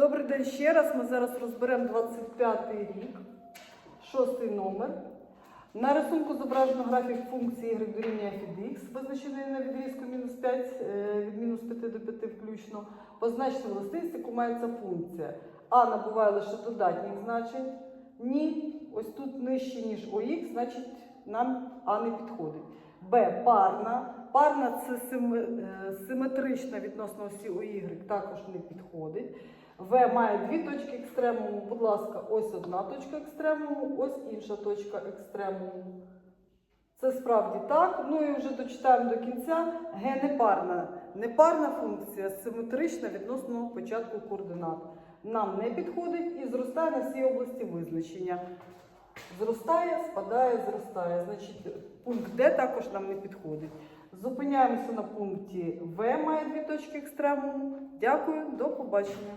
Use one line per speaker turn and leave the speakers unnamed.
Добрий день ще раз. Ми зараз розберемо 25 рік, шостий номер. На рисунку зображено графік функції y дорівнює від x, визначений на відрізку мінус 5 е, від мінус 5 до 5 включно. Позначте властивість, яку мається функція. А набуває лише додатніх значень. Ні, ось тут нижче, ніж ОХ, значить нам А не підходить. Б парна. Парна це е, симетрична відносно осі ОY, також не підходить. В має дві точки екстремуму. Будь ласка, ось одна точка екстремуму, ось інша точка екстремуму. Це справді так. Ну і вже дочитаємо до кінця. Г непарна. Непарна функція симетрична відносно початку координат. Нам не підходить і зростає на всій області визначення. Зростає, спадає, зростає. Значить, пункт Д також нам не підходить. Зупиняємося на пункті В, має дві точки екстремуму. Дякую, до побачення.